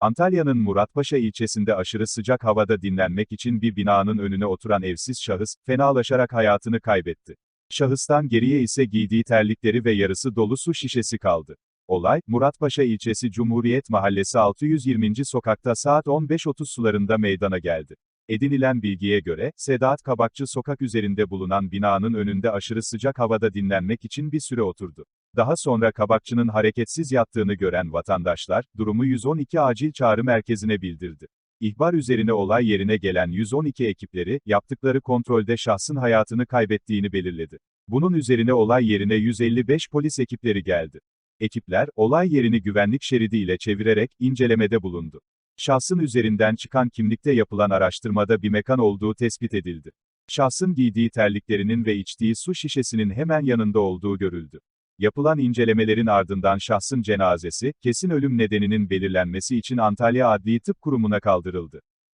Antalya'nın Muratpaşa ilçesinde aşırı sıcak havada dinlenmek için bir binanın önüne oturan evsiz şahıs, fenalaşarak hayatını kaybetti. Şahıstan geriye ise giydiği terlikleri ve yarısı dolu su şişesi kaldı. Olay, Muratpaşa ilçesi Cumhuriyet Mahallesi 620. sokakta saat 15.30 sularında meydana geldi. Edinilen bilgiye göre, Sedat Kabakçı sokak üzerinde bulunan binanın önünde aşırı sıcak havada dinlenmek için bir süre oturdu. Daha sonra kabakçının hareketsiz yattığını gören vatandaşlar, durumu 112 acil çağrı merkezine bildirdi. İhbar üzerine olay yerine gelen 112 ekipleri, yaptıkları kontrolde şahsın hayatını kaybettiğini belirledi. Bunun üzerine olay yerine 155 polis ekipleri geldi. Ekipler, olay yerini güvenlik şeridiyle çevirerek, incelemede bulundu. Şahsın üzerinden çıkan kimlikte yapılan araştırmada bir mekan olduğu tespit edildi. Şahsın giydiği terliklerinin ve içtiği su şişesinin hemen yanında olduğu görüldü. Yapılan incelemelerin ardından şahsın cenazesi, kesin ölüm nedeninin belirlenmesi için Antalya Adli Tıp Kurumu'na kaldırıldı.